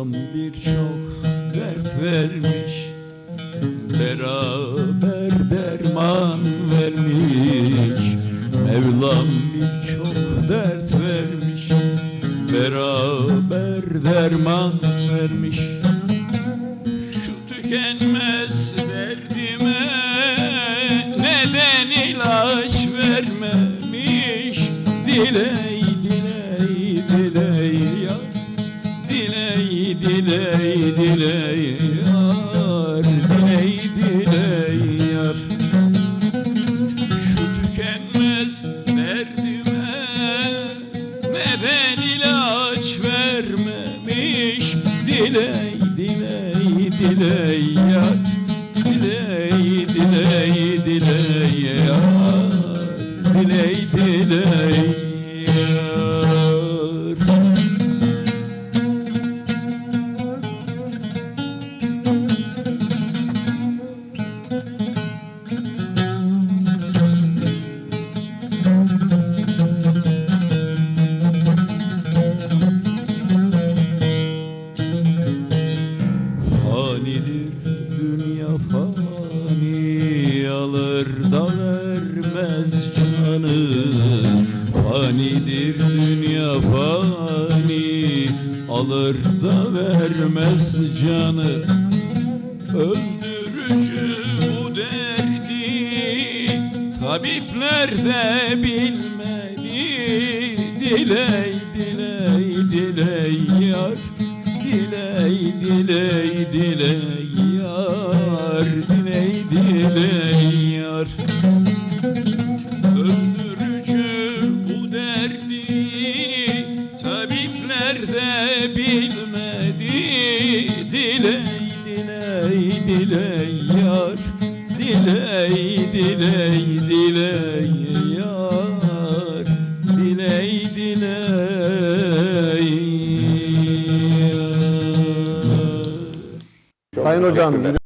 Anam birçok dert vermiş Beraber derman vermiş. Mevlam birçok dert vermiş Beraber derman vermiş. Şu tükenmez derdime Neden ilaç vermemiş? Diley diley diley. Yar Diley diley yar? Şu tükenmez derdime Neden ilaç vermemiş. Diley diley diley yar Diley diley diley yar. Diley diley yar Fanidir dünya fani alır da vermez canı. Öldürücü bu derdi tabipler de bilmeli. Diley diley diley yar Diley diley diley tabipler de bilmedi Diley diley diley yar. Diley diley diley yar. Diley diley yar. Sayın hocam